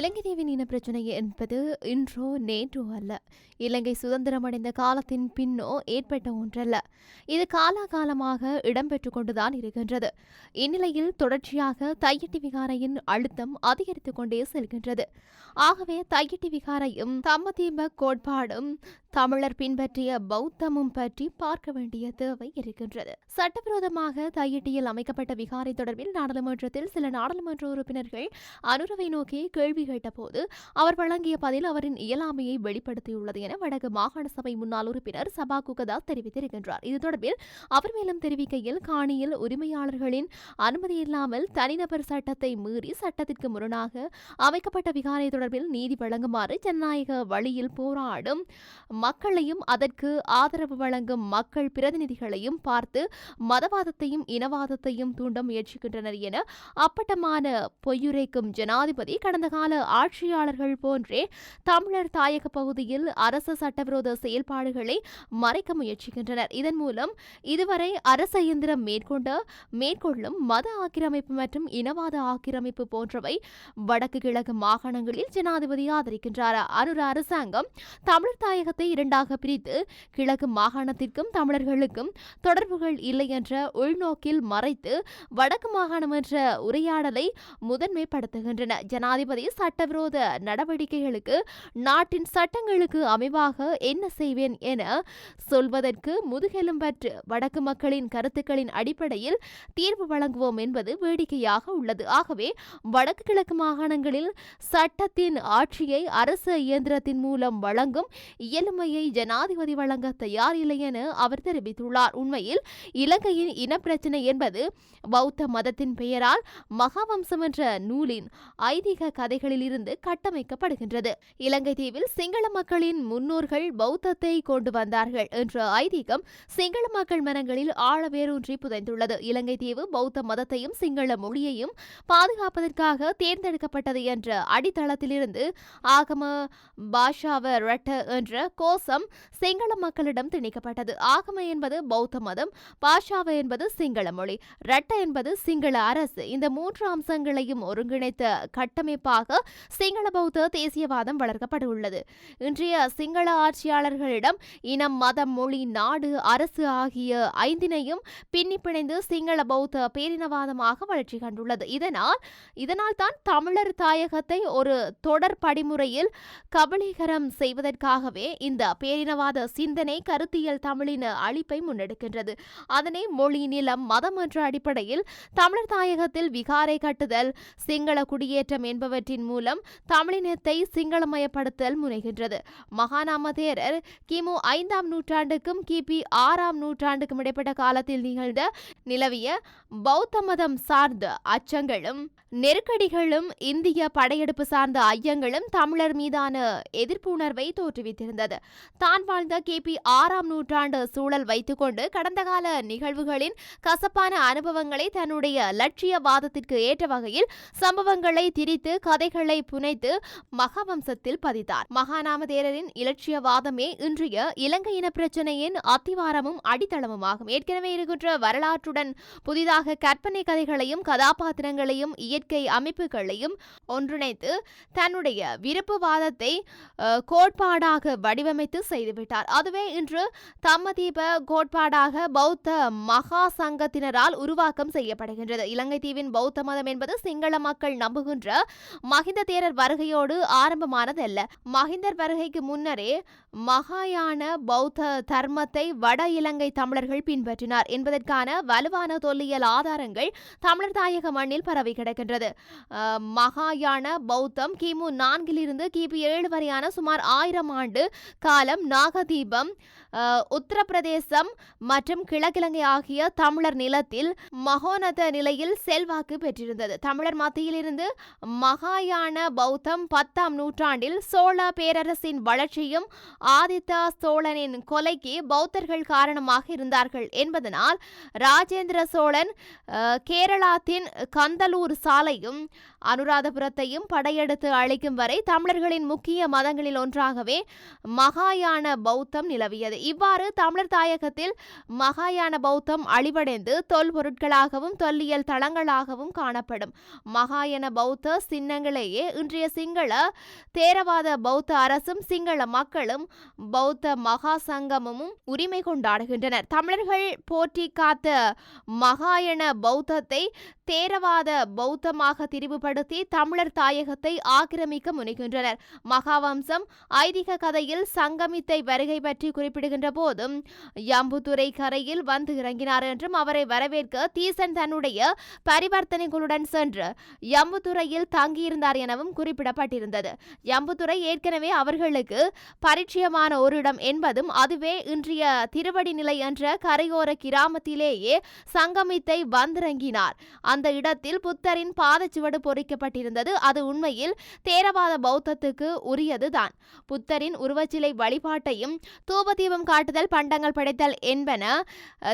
இலங்கை தீவின் இன பிரச்சனை என்பது இன்றோ நேற்றோ அல்ல. இலங்கை சுதந்திரமடைந்த காலத்தின் பின்னோ ஏற்பட்ட ஒன்றல்ல. இது காலாகாலமாக இடம்பெற்றுக் கொண்டுதான் இருக்கின்றது. இந்நிலையில் தொடர்ச்சியாக தையட்டி விகாரையின் அழுத்தம் அதிகரித்துக் கொண்டே செல்கின்றது. ஆகவே தையட்டி விகாரையும் தம்மதீப கோட்பாடும் தமிழர் பின்பற்றிய பௌத்தமும் பற்றி பார்க்க வேண்டிய தேவை இருக்கின்றது. சட்டவிரோதமாக தையிட்டியில் அமைக்கப்பட்ட விகாரை தொடர்பில் நாடாளுமன்றத்தில் சில நாடாளுமன்ற உறுப்பினர்கள் அனுரவை நோக்கி கேள்வி கேட்டபோது அவர் வழங்கிய பதில் அவரின் இயலாமையை வெளிப்படுத்தியுள்ளது என வடக்கு மாகாண சபை முன்னாள் உறுப்பினர் சபா குகதாஸ் தெரிவித்திருக்கின்றார். இது தொடர்பில் அவர் மேலும் தெரிவிக்கையில் காணியில் உரிமையாளர்களின் அனுமதி இல்லாமல் தனிநபர் சட்டத்தை மீறி சட்டத்திற்கு முரணாக அமைக்கப்பட்ட விகாரை தொடர்பில் நீதி வழங்குமாறு ஜனநாயக வழியில் போராடும் மக்களையும் அதற்கு ஆதரவு வழங்கும் மக்கள் பிரதிநிதிகளையும் பார்த்து மதவாதத்தையும் இனவாதத்தையும் தூண்ட முயற்சிக்கின்றனர் என அப்பட்டமான பொய்யுரைக்கும் ஜனாதிபதி கடந்த கால ஆட்சியாளர்கள் போன்றே தமிழர் தாயக பகுதியில் அரச சட்டவிரோத செயல்பாடுகளை மறைக்க முயற்சிக்கின்றனர். இதன் மூலம் இதுவரை அரச இயந்திரம் மேற்கொண்ட மேற்கொள்ளும் மத ஆக்கிரமிப்பு மற்றும் இனவாத ஆக்கிரமிப்பு போன்றவை வடக்கு கிழக்கு மாகாணங்களில் ஜனாதிபதி ஆதரிக்கின்றார். அனுர அரசாங்கம் தமிழர் தாயகத்தை இரண்டாக பிரித்து கிழக்கு மாகாணத்திற்கும் தமிழர்களுக்கும் தொடர்புகள் இல்லை என்ற உள்நோக்கில் மறைத்து வடக்கு மாகாணம் என்ற உரையாடலை முதன்மைப்படுத்துகின்றன. ஜனாதிபதி சட்டவிரோத நடவடிக்கைகளுக்கு நாட்டின் சட்டங்களுக்கு அமைவாக என்ன செய்வேன் என சொல்வதற்கு முதுகெலும்பற்று வடக்கு மக்களின் கருத்துக்களின் அடிப்படையில் தீர்வு வழங்குவோம் என்பது வேடிக்கையாக உள்ளது. ஆகவே வடக்கு கிழக்கு மாகாணங்களில் சட்டத்தின் ஆட்சியை அரசு இயந்திரத்தின் மூலம் வழங்கும் இயலுமையை ஜனாதிபதி வழங்க தயார் இல்லை என அவர் தெரிவித்துள்ளார். உண்மையில் இலங்கையின் இனப்பிரச்சினை என்பது பௌத்த மதத்தின் பெயரால் மகாவம்சம் என்ற நூலின் ஐதீக கதைகள் கதைகளிலிருந்து கட்டமைக்கப்படுகின்றது. இலங்கை தீவில் சிங்கள மக்களின் முன்னோர்கள் பௌத்தத்தை கொண்டு வந்தார்கள் என்ற ஐதீகம் சிங்கள மக்கள் மனங்களில் ஆழ வேரூன்றி புதைந்துள்ளது. இலங்கை தீவு பௌத்த மதத்தையும் சிங்கள மொழியையும் பாதுகாப்பதற்காக தேர்ந்தெடுக்கப்பட்டது என்ற அடித்தளத்திலிருந்து ஆகம பாஷாவ ரட்ட என்ற கோஷம் சிங்கள மக்களிடம் திணிக்கப்பட்டது. ஆகம என்பது பௌத்த மதம் பாஷாவ என்பது சிங்கள மொழி ரட்ட என்பது சிங்கள அரசு. இந்த மூன்று அம்சங்களையும் ஒருங்கிணைத்த கட்டமைப்பாக சிங்கள பௌத்த தேசியவாதம் வளர்க்கப்பட்டுள்ளது இன்றைய சிங்கள ஆட்சியாளர்களிடம் இனம் மதம் மொழி நாடு அரசு ஆகிய ஐந்தினையும் பின்னி பிணைந்து சிங்கள பௌத்த பேரினவாதமாக வளர்ச்சி கண்டுள்ளது. இதனால் இதனால் தான் தமிழர் தாயகத்தை ஒரு தொடர் படிமுறையில் கபலீகரம் செய்வதற்காகவே இந்த பேரினவாத சிந்தனை கருத்தியல் தமிழின அழிப்பை முன்னெடுக்கின்றது. அதனை மொழி நிலம் மதம் என்ற அடிப்படையில் தமிழர் தாயகத்தில் விகாரை கட்டுதல் சிங்கள குடியேற்றம் என்பவற்றின் மூலம் தமிழினத்தை சிங்களமயப்படுத்தல் முனைகின்றது. மகாநாம தேரர் கிமு ஐந்தாம் நூற்றாண்டுக்கும் கிபி ஆறாம் நூற்றாண்டுக்கும் இடைப்பட்ட காலத்தில் நிகழ்ந்த நிலவிய பௌத்த மதம் சார்ந்த அச்சங்களும் நெருக்கடிகளும் இந்திய படையெடுப்பு சார்ந்த ஐயங்களும் தமிழர் மீதான எதிர்ப்பு உணர்வை தோற்றுவித்திருந்தது. தான் வாழ்ந்த கிபி ஆறாம் நூற்றாண்டு சூழல் வைத்துக்கொண்டு கடந்த கால நிகழ்வுகளின் கசப்பான அனுபவங்களை தன்னுடைய லட்சியவாதத்திற்கு ஏற்ற வகையில் சம்பவங்களை திரித்து கதைகள் புனைத்து மகாவம்சத்தில் பதித்தார். மகாநாமதேரரின் இலட்சியவாதமே இன்றைய இலங்கை இன பிரச்சனையின் அத்திவாரமும் அடித்தளமுமாகும். ஏற்கனவே இருக்கின்ற வரலாற்றுடன் புதிதாக கற்பனை கதைகளையும் கதாபாத்திரங்களையும் இயற்கை அமைப்புகளையும் ஒன்றிணைத்து தன்னுடைய விருப்புவாதத்தை கோட்பாடாக வடிவமைத்து செய்துவிட்டார். அதுவே இன்று தம்மதீப கோட்பாடாக பௌத்த மகா சங்கத்தினரால் உருவாக்கம் செய்யப்படுகின்றது. இலங்கை தீவின் பௌத்த மதம் என்பது சிங்கள மக்கள் நம்புகின்ற மகிந்த தேரர் வருகையோடு ஆரம்பமானதல்ல. மகிந்தர் வருகைக்கு முன்னரே மகாயான பௌத்த தர்மத்தை வட இலங்கை தமிழர்கள் பின்பற்றினார் என்பதற்கான வலுவான தொல்லியல் ஆதாரங்கள் தமிழர் தாயக மண்ணில் பரவி கிடக்கின்றது. மகாயான பௌத்தம் கிமு நான்கிலிருந்து கிபி ஏழு வரையான சுமார் ஆயிரம் ஆண்டு காலம் நாகதீபம் உத்தரப்பிரதேசம் மற்றும் கிழக்கிழங்கை ஆகிய தமிழர் நிலத்தில் மகோனத நிலையில் செல்வாக்கு பெற்றிருந்தது. தமிழர் மத்தியிலிருந்து மகாயான பௌத்தம் பத்தாம் நூற்றாண்டில் சோழ பேரரசின் வளர்ச்சியும் ஆதித்த சோழனின் கொலைக்கு பௌத்தர்கள் காரணமாக இருந்தார்கள் என்பதனால் ராஜேந்திர சோழன் கேரளாத்தின் கந்தலூர் சாலையும் அனுராதபுரத்தையும் படையெடுத்து அழிக்கும் வரை தமிழர்களின் முக்கிய மதங்களில் ஒன்றாகவே மகாயான பௌத்தம் நிலவியது. இவ்வாறு தமிழர் தாயகத்தில் மகாயான பௌத்தம் அழிவடைந்து தொல்பொருட்களாகவும் தொல்லியல் தளங்களாகவும் காணப்படும். மகாயன பௌத்த சின்னங்களையே இன்றைய சிங்கள தேரவாத பௌத்த அரசும் சிங்கள மக்களும் பௌத்த மகா சங்கமும் உரிமை கொண்டாடுகின்றனர். தமிழர்கள் போற்றி காத்த மகாயன பௌத்தத்தை தேரவாத பௌத்தமாக பயன்படுத்தி தமிழர் தாயகத்தை ஆக்கிரமிக்க முனைகின்றனர். மகாவம்சம் ஐதீக கதையில் சங்கமித்தை வருகை பற்றி குறிப்பிடுகின்ற போதும் யம்புத்துறை கரையில் வந்து இறங்கினார் என்றும் அவரை வரவேற்க தீசன் தன்னுடைய பரிவர்த்தனைகளுடன் சென்று யம்புத்துறையில் தங்கியிருந்தார் எனவும் குறிப்பிடப்பட்டிருந்தது. யம்புத்துறை ஏற்கனவே அவர்களுக்கு பரிச்சயமான ஒரு இடம் என்பதும் அதுவே இன்றைய திருவடி நிலை என்ற கரையோர கிராமத்திலேயே சங்கமித்தை வந்திறங்கினார். அந்த இடத்தில் புத்தரின் பாதச்சுவடு பொறி பொறிக்கப்பட்டிருந்தது அது உண்மையில் தேரவாத பௌத்தத்துக்கு உரியதுதான். புத்தரின் உருவச்சிலை வழிபாட்டையும் தூபதீபம் காட்டுதல் பண்டங்கள் படைத்தல் என்பன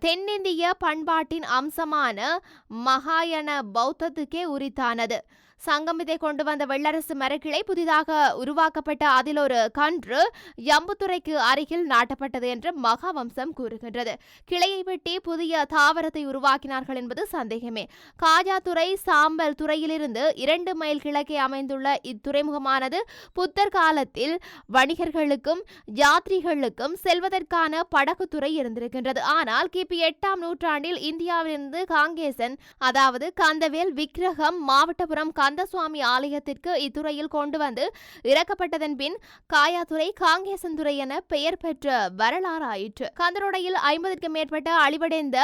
தென்னிந்திய பண்பாட்டின் அம்சமான மகாயன பௌத்தத்துக்கே உரித்தானது. சங்கமிதை கொண்டு வந்த வெள்ளரசு மரக்கிளை புதிதாக உருவாக்கப்பட்ட அதில் ஒரு கன்று யம்புத்துறைக்கு அருகில் நாட்டப்பட்டது என்று மகாவம்சம் கூறுகின்றது. கிளையை வெட்டி புதிய தாவரத்தை உருவாக்கினார்கள் என்பது சந்தேகமே. காஜாத்துறை சாம்பல் துறையிலிருந்து இரண்டு மைல் கிழக்கே அமைந்துள்ள இத்துறைமுகமானது புத்தர் காலத்தில் வணிகர்களுக்கும் யாத்ரிகளுக்கும் செல்வதற்கான படகுத்துறை இருந்திருக்கின்றது. ஆனால் கிபி எட்டாம் நூற்றாண்டில் இந்தியாவிலிருந்து காங்கேசன் அதாவது கந்தவேல் விக்கிரகம் மாவட்டபுரம் கந்தசுவாமி ஆலயத்திற்கு இத்துறையில் கொண்டு வந்து இறக்கப்பட்டதன் பின் காயாத்துறை காங்கேசன்துறை என பெயர் பெற்ற வரலாறு ஆயிற்று கந்தரோடையில் ஐம்பதுக்கும் மேற்பட்ட அழிவடைந்த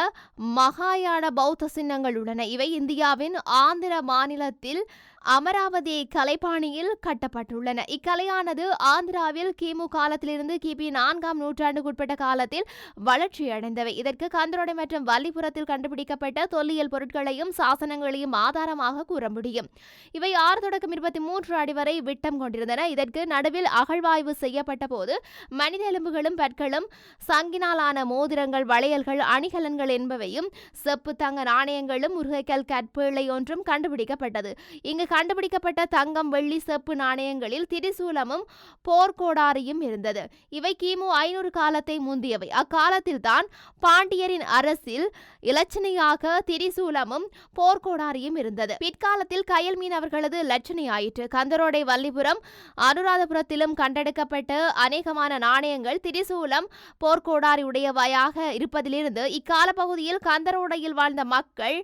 மகாயான பௌத்த சின்னங்கள் உள்ளன இவை இந்தியாவின் ஆந்திர மாநிலத்தில் அமராவதி கலைப்பாணியில் கட்டப்பட்டுள்ளன. இக்கலையானது ஆந்திராவில் கிமு காலத்திலிருந்து கிபி நான்காம் நூற்றாண்டுக்குட்பட்ட காலத்தில் வளர்ச்சியடைந்தவை. இதற்கு கந்தரோடை மற்றும் வல்லிபுரத்தில் கண்டுபிடிக்கப்பட்ட தொல்லியல் பொருட்களையும் சாசனங்களையும் ஆதாரமாக கூற முடியும். இவை ஆறு தொடக்கம் இருபத்தி மூன்று அடி வரை விட்டம் கொண்டிருந்தன. இதற்கு நடுவில் அகழ்வாய்வு செய்யப்பட்ட போது மனித எலும்புகளும் பற்களும் சங்கினாலான மோதிரங்கள் வளையல்கள் அணிகலன்கள் என்பவையும் செப்பு தங்க நாணயங்களும் முருகைக்கல் கற்பேளை ஒன்றும் கண்டுபிடிக்கப்பட்டது. இங்கு கண்டுபிடிக்கப்பட்ட தங்கம் வெள்ளி செப்பு நாணயங்களில் திரிசூலமும் போர்க்கோடாரியும் இருந்தது. இவை கிமு ஐநூறு காலத்தை முந்தியவை. அக்காலத்தில்தான் பாண்டியரின் அரசில் இலச்சினையாக திரிசூலமும் போர்க்கோடாரியும் இருந்தது. பிற்காலத்தில் கயல் மீன் அவர்களது லட்சணை ஆயிற்று. கந்தரோடை வல்லிபுரம் அனுராதபுரத்திலும் கண்டெடுக்கப்பட்ட அநேகமான நாணயங்கள் திரிசூலம் போர்க்கோடாரி உடையவையாக இருப்பதிலிருந்து இக்கால பகுதியில் கந்தரோடையில் வாழ்ந்த மக்கள்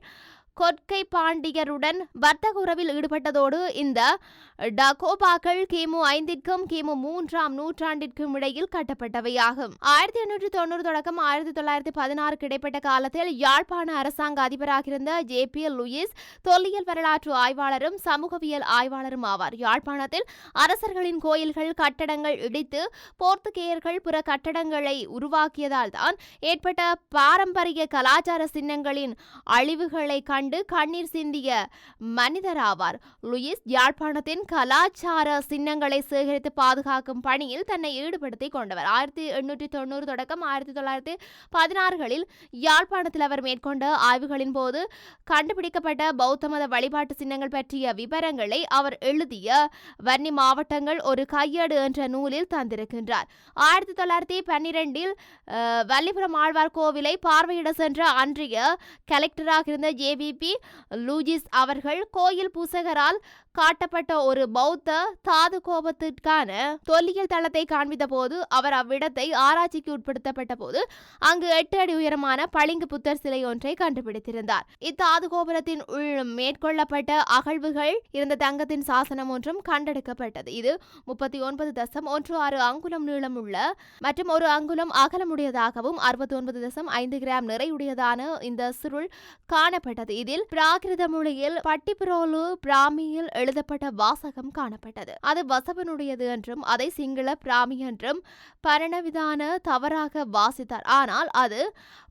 கொற்கை பாண்டியருடன் வர்த்தக உறவில் ஈடுபட்டதோடு இந்த டகோபாக்கள் கிமு ஐந்திற்கும் கிமு மூன்றாம் நூற்றாண்டிற்கும் இடையில் கட்டப்பட்டவையாகும். ஆயிரத்தி எண்ணூற்றி தொண்ணூறு தொடக்கம் ஆயிரத்தி தொள்ளாயிரத்தி பதினாறுக்கு இடைப்பட்ட காலத்தில் யாழ்ப்பாண அரசாங்க அதிபராக இருந்த ஜே பி லூயிஸ் தொல்லியல் வரலாற்று ஆய்வாளரும் சமூகவியல் ஆய்வாளரும் ஆவார். யாழ்ப்பாணத்தில் அரசர்களின் கோயில்கள் கட்டடங்கள் இடித்து போர்த்துகேயர்கள் பிற கட்டடங்களை உருவாக்கியதால் தான் ஏற்பட்ட பாரம்பரிய கலாச்சார சின்னங்களின் அழிவுகளை கண்டு கண்ணீர் சிந்திய மனிதராவார். லூயிஸ் யாழ்ப்பாணத்தின் கலாச்சார சின்னங்களை சேகரித்து பாதுகாக்கும் பணியில் தன்னை ஈடுபடுத்திக் கொண்டவர். ஆயிரத்தி எண்ணூற்றி தொண்ணூறு தொடக்கம் ஆயிரத்தி தொள்ளாயிரத்தி பதினாறுகளில் யாழ்ப்பாணத்தில் அவர் மேற்கொண்ட ஆய்வுகளின் போது கண்டுபிடிக்கப்பட்ட பௌத்த மத வழிபாட்டு சின்னங்கள் பற்றிய விவரங்களை அவர் எழுதிய வன்னி மாவட்டங்கள் ஒரு கையேடு என்ற நூலில் தந்திருக்கின்றார். ஆயிரத்தி தொள்ளாயிரத்தி பன்னிரெண்டில் வல்லிபுரம் ஆழ்வார் கோவிலை பார்வையிட சென்ற அன்றைய கலெக்டராக இருந்த டிஜிபி லூஜிஸ் அவர்கள் கோயில் பூசகரால் காட்டப்பட்ட ஒரு பௌத்த தாது கோபத்திற்கான தொல்லியல் தளத்தை காண்பித்த போது அவர் அவ்விடத்தை ஆராய்ச்சிக்கு உட்படுத்தப்பட்ட போது அங்கு எட்டு அடி உயரமான பளிங்கு புத்தர் சிலை ஒன்றை கண்டுபிடித்திருந்தார். இத்தாது கோபுரத்தின் உள் மேற்கொள்ளப்பட்ட அகழ்வுகள் இருந்த தங்கத்தின் சாசனம் ஒன்றும் கண்டெடுக்கப்பட்டது. இது முப்பத்தி ஒன்பது தசம் ஒன்று ஆறு அங்குலம் நீளம் உள்ள மற்றும் ஒரு அங்குலம் அகலமுடையதாகவும் அறுபத்தி ஒன்பது தசம் ஐந்து கிராம் நிறையுடையதான இந்த சுருள் காணப்பட்டது. இதில் பிராகிருத மொழியில் பட்டிப்ரோலு பிராமியில் எழுதப்பட்ட வாசகம் காணப்பட்டது. அது வசவனுடையது என்றும் அதை சிங்கள பிராமி என்றும் பரணவிதான தவறாக வாசித்தார். ஆனால் அது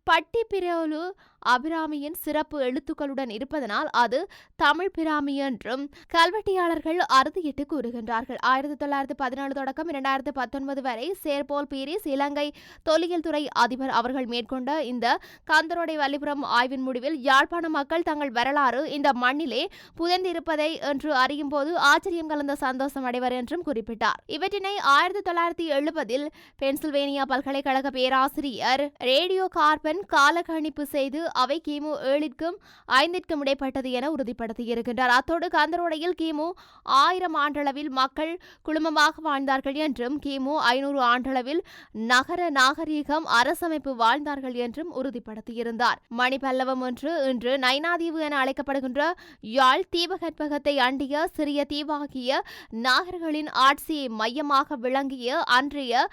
பட்டிப்பிரோலு அபிராமியின் சிறப்பு எழுத்துக்களுடன் இருப்பதனால் அது தமிழ் பிராமி என்றும் கல்வெட்டியாளர்கள் அறுதியிட்டு கூறுகின்றார்கள். ஆயிரத்தி தொள்ளாயிரத்தி பதினாலு தொடக்கம் இரண்டாயிரத்தி பத்தொன்பது வரை சேர்போல் பீரிஸ் இலங்கை தொல்லியல் துறை அதிபர் அவர்கள் மேற்கொண்ட இந்த கந்தரோடை வல்லிபுரம் ஆய்வின் முடிவில் யாழ்ப்பாண மக்கள் தங்கள் வரலாறு இந்த மண்ணிலே புதைந்திருப்பதை என்று அறியும் போது ஆச்சரியம் கலந்த சந்தோஷம் அடைவர் என்றும் குறிப்பிட்டார். இவற்றினை ஆயிரத்தி தொள்ளாயிரத்தி எழுபதில் பென்சில்வேனியா பல்கலைக்கழக பேராசிரியர் ரேடியோ கார்பன் காலக்கணிப்பு செய்து அவை கிமு ஏழிற்கும் ஐந்திற்கும் இடைப்பட்டது என உறுதிப்படுத்தியிருக்கின்றார் அத்தோடு கந்தரோடையில் கிமு ஆயிரம் ஆண்டளவில் மக்கள் குழுமமாக வாழ்ந்தார்கள் என்றும் கிமு ஐநூறு ஆண்டளவில் நகர நாகரீகம் அரசமைப்பு வாழ்ந்தார்கள் என்றும் உறுதிப்படுத்தியிருந்தார். மணிப்பல்லவம் ஒன்று இன்று நைனாதீவு என அழைக்கப்படுகின்ற யாழ் தீபகற்பகத்தை அண்டிய சிறிய தீவாகிய நாகர்களின் ஆட்சியை மையமாக விளங்கிய அன்றைய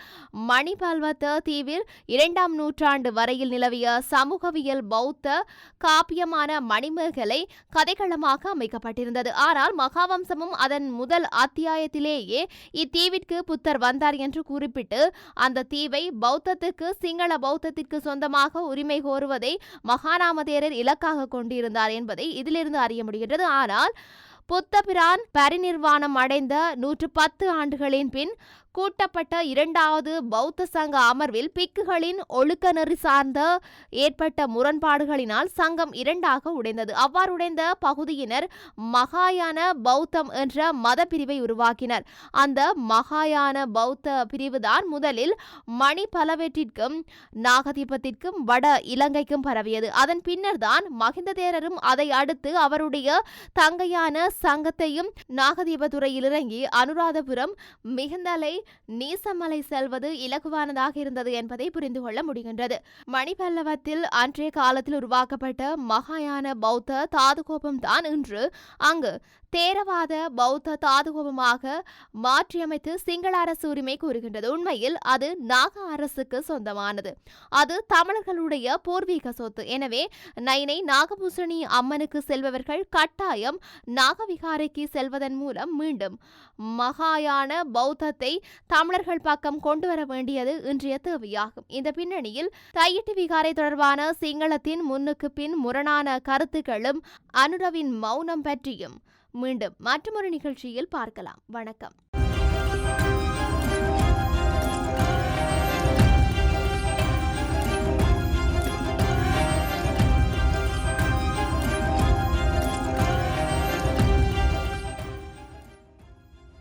மணிபல்வத்த தீவில் இரண்டாம் நூற்றாண்டு வரையில் நிலவிய சமூகவியல் பௌத்த காப்பியமான மணிமேகலை கதைக்களமாக அமைக்கப்பட்டிருந்தது. ஆனால் மகாவம்சமும் அதன் முதல் அத்தியாயத்திலேயே இத்தீவிற்கு புத்தர் வந்தார் என்று குறிப்பிட்டு அந்த தீவை பௌத்தத்துக்கு சிங்கள பௌத்தத்திற்கு சொந்தமாக உரிமை கோருவதை மகாநாமதேரர் இலக்காக கொண்டிருந்தார் என்பதை இதிலிருந்து அறிய முடிகின்றது. ஆனால் புத்தபிரான் பரிநிர்வாணம் அடைந்த நூற்று பத்து ஆண்டுகளின் பின் கூட்டப்பட்ட இரண்டாவது பௌத்த சங்க அமர்வில் பிக்குகளின் ஒழுக்க நெறி சார்ந்த ஏற்பட்ட முரண்பாடுகளினால் சங்கம் இரண்டாக உடைந்தது. அவ்வாறு உடைந்த பகுதியினர் மகாயான பௌத்தம் என்ற மத பிரிவை உருவாக்கினர். அந்த மகாயான பௌத்த பிரிவுதான் முதலில் மணி பலவற்றிற்கும் நாகதீபத்திற்கும் வட இலங்கைக்கும் பரவியது. அதன் பின்னர் தான் மகிந்த தேரரும் அதை அடுத்து அவருடைய தங்கையான சங்கத்தையும் நாகதீபத்துறையில் இறங்கி அனுராதபுரம் மிகுந்தலை நீசமலை செல்வது இலகுவானதாக இருந்தது என்பதை புரிந்து கொள்ள முடிகின்றது. மணிபல்லவத்தில் அன்றைய காலத்தில் உருவாக்கப்பட்ட மகாயான பௌத்த தாதுகோபம் தான் இன்று. அங்கு தேரவாத பௌத்த தாதுகோபமாக மாற்றியமைத்து சிங்கள அரசு உரிமை கூறுகின்றது உண்மையில் அது நாக அரசுக்கு சொந்தமானது. அது தமிழர்களுடைய பூர்வீக சொத்து. எனவே நைனை நாகபூஷணி அம்மனுக்கு செல்பவர்கள் கட்டாயம் நாகவிகாரைக்கு செல்வதன் மூலம் மீண்டும் மகாயான பௌத்தத்தை தமிழர்கள் பக்கம் கொண்டு வர வேண்டியது இன்றைய தேவையாகும். இந்த பின்னணியில் தையிட்டு விகாரை தொடர்பான சிங்களத்தின் முன்னுக்கு பின் முரணான கருத்துக்களும் அனுரவின் மௌனம் பற்றியும் மீண்டும் மற்றொரு நிகழ்ச்சியில் பார்க்கலாம். வணக்கம்.